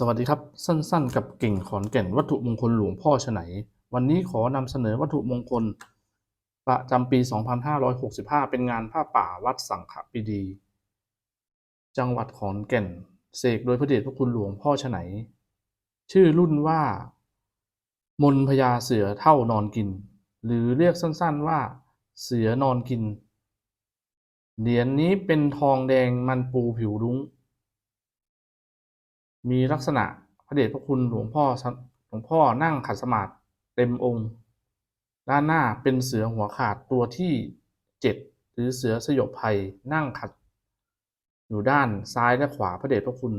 สวัสดีครับ สั้นๆ กับเก่งขอนแก่นวัตถุมงคลหลวงพ่อฉไนวันนี้ขอนำเสนอวัตถุมงคล ประจำปี 2565 เป็นงานผ้าป่าวัดสังฆปรีดี จังหวัดขอนแก่น เสกโดยพระเดชพระคุณหลวงพ่อฉไนชื่อรุ่นว่า มนพญาเสือเท่านอนกิน หรือเรียกสั้นๆว่า เสือนอนกินเหรียญนี้เป็นทองแดงมันปูผิวรุ้ง มีลักษณะพระเดชพระคุณหลวงพ่อหลวงพ่อนั่งขัดสมาธิเต็มองค์ ด้านหน้าเป็นเสือหัวขาดตัวที่เจ็ดหรือเสือสยบภัยนั่งขัด อยู่ด้านซ้ายและขวาพระเดชพระคุณ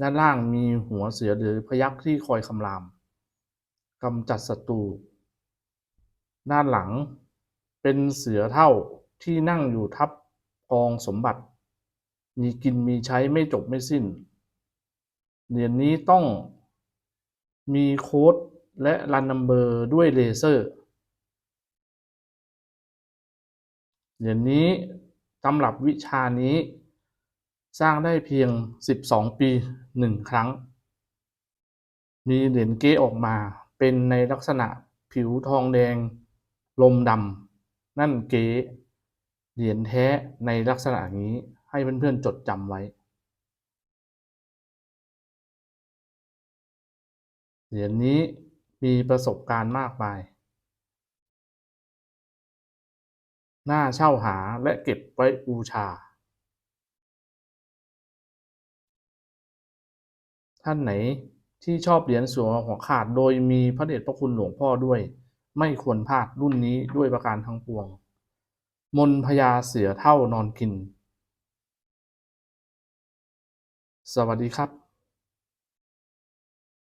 ด้านล่างมีหัวเสือหรือพยัคฆ์ที่คอยคำรามกำจัดศัตรูด้านหลังเป็นเสือเท่าที่นั่งอยู่ทับกองสมบัติ มีกินมีใช้ไม่จบไม่สิ้น เหรียญนี้ต้องมีโค้ดและรันนัมเบอร์ด้วยเลเซอร์ เหรียญนี้ตำรับวิชานี้สร้างได้เพียง 12 ปีหนึ่งครั้ง มีเหรียญเก๊ออกมาเป็นในลักษณะผิวทองแดง ลมดำนั่นเก๊เหรียญแท้ในลักษณะนี้ให้เพื่อนๆจดจำไว้ เหรียญนี้มีประสบการณ์มากมาย น่าเช่าหาและเก็บไว้บูชา ท่านไหนที่ชอบเหรียญสัวหัวขาดโดยมีพระเดชพระคุณหลวงพ่อด้วย ไม่ควรพลาดรุ่นนี้ด้วยประการทั้งปวง มนพญาเสือเท่านอนกิน สวัสดีครับ